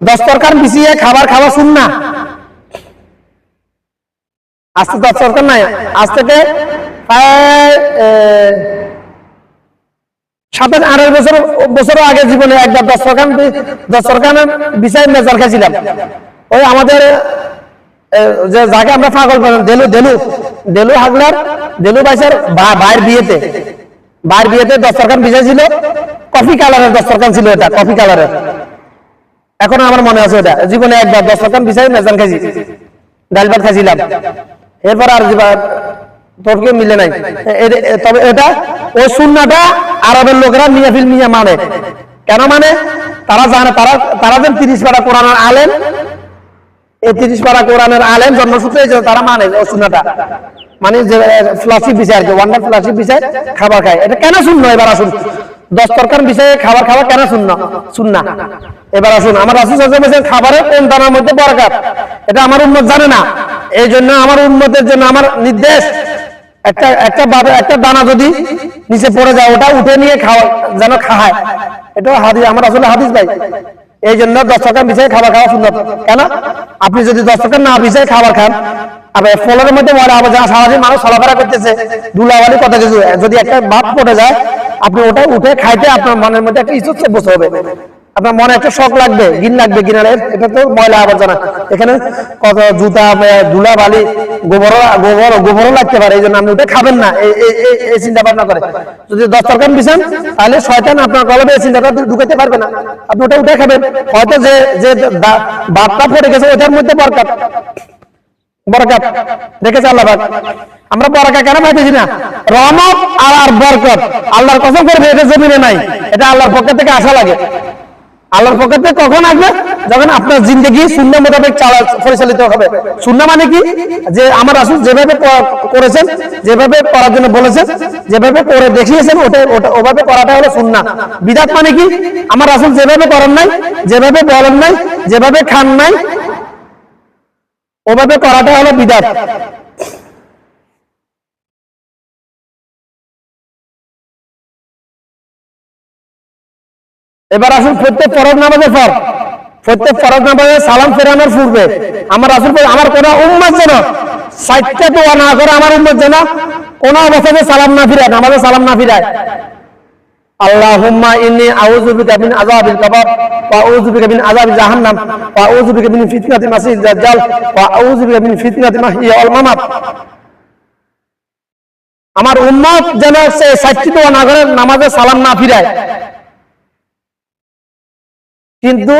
দস্তরখান বিছিয়ে খাবার খাওয়া শুন না। আজকে দস্তরখান নাই, আজ থেকে আঠাশ বছর আগে জীবনে একবার বিছাই মেজাল খাইছিলাম ওই আমাদের যে যাকে আমরা পাগল করেন দেলু দেলু দেলু হাগলার, দেলু বাইসের ভাইয়ের বিয়েতে ভাইয়ের বিয়েতে দস্তরখান বিছাই ছিল কফি কালারের দস্তরখান ছিল এটা, কফি কালারের। এখন আমার মনে আছে ওটা জীবনে একবার দস্তরখান বিছাই মেজান খাইছি। ডাল ভাত খাইছিলাম। এরপর আর মিলে নাই। তবে এটা ওই সুন্নাটা আরবের লোকেরা মিয়া ফিল মিয়া মানে। কেন মানে? তারা জানে, তারা তারা যেন তিরিশ পারা কোরআনের আলেন এই তিরিশ পারা কোরআনের আলেম জন্মসূত্রে তারা মানে ওই সুন্নাটা। মানে যে ফ্লাসি কি ওয়ান্ডার ফ্লাসি বিষয় খাবার খায়। এটা কেন শূন্য? এবার আসুন। দশ বিষয়ে খাবার খাওয়া কেন শূন্য শূন্য এবার আসুন, আমার রাসুল আলাইহি খাবারের কোন দানার মধ্যে বরকত? এটা আমার উন্মত জানে না। এই জন্য আমার উন্মতের জন্য আমার নির্দেশ, একটা একটা একটা দানা যদি নিচে পড়ে যায়, ওটা উঠে নিয়ে খাওয়া, যেন খায়। এটা হাদিস, আমার আসলে হাদিস ভাই। এই জন্য দশ টাকা বিছাই খাবার খাওয়া সুন্দর কেন? আপনি যদি দশ টাকা না বিষয়ে খাবার খান আবার ফলের মধ্যে ময়লা আবার যা সারাদিন মানুষ চলাফেরা করতেছে ধুলাবালি কত কিছু, যদি একটা ভাত পড়ে যায় আপনি ওটা উঠে খাইতে আপনার মনের মধ্যে একটা ইচ্ছুক বসে হবে। আপনার মনে একটা শখ লাগবে গিন লাগবে গিনারে এটা তো ময়লা আবর্জনা। এখানে কত জুতা ধুলা বালি গোবর গোবর গোবরও লাগতে পারে, এই জন্য আপনি ওটা খাবেন না। এই- চিন্তা ভাবনা করে। যদি দশ তরকার বিছান তাহলে শয়তান আপনার কলবে এই চিন্তাটা ঢুকাতে পারবে না। আপনি ওটা উঠে খাবেন। হয়তো যে যে ভাতটা পড়ে গেছে, ওটার মধ্যে বরকাত। বরকত। আল্লাহ আমরা বরকত কেন পাইতেছি না? রহমত আর বরকত। আল্লাহর কসম করবে এটা জমিনে নাই। এটা আল্লাহর পক্ষ থেকে আশা লাগে। আল্লাহর পক্ষ থেকে কখন আসবে? যখন আপনার জিন্দগি শূন্য মোতাবেক পরিচালিত হবে। শূন্য মানে কি? যে আমার আসুন যেভাবে করেছেন, যেভাবে করার জন্য বলেছেন, যেভাবে করে দেখিয়েছেন, ওটা ওটা ওভাবে করাটা হলো শূন্য বিদাত মানে কি? আমার আসুন যেভাবে করেন নাই, যেভাবে বলেন নাই, যেভাবে খান নাই ওভাবে করাটা হলো বিদাত। এবার আসুন প্রত্যেক ফরজ নামাজের পর। প্রত্যেক ফরজ নামাজে সালাম ফেরানোর পূর্বে আমার আসুন আমার কোন উম্মত যেন সাইটটা দোয়া না করে আমার উম্মত যেন কোন অবস্থাতে সালাম না ফিরায়, নামাজে সালাম না ফিরায়। আল্লাহুম্মা ইন্নি আউযু বিকা মিন আযাবিল ওয়া আউযু বিকা মিন জাহান্নাম, ওয়া আউযু বিকা মিন ফিতনাতি দাজ্জাল, ওয়া আউযু বিকা মিন ফিতনাতি মাহইয়া ওয়াল মামাত। আমার উম্মত যেন সে সাচ্চিত না নামাজে সালাম না ফিরায়। কিন্তু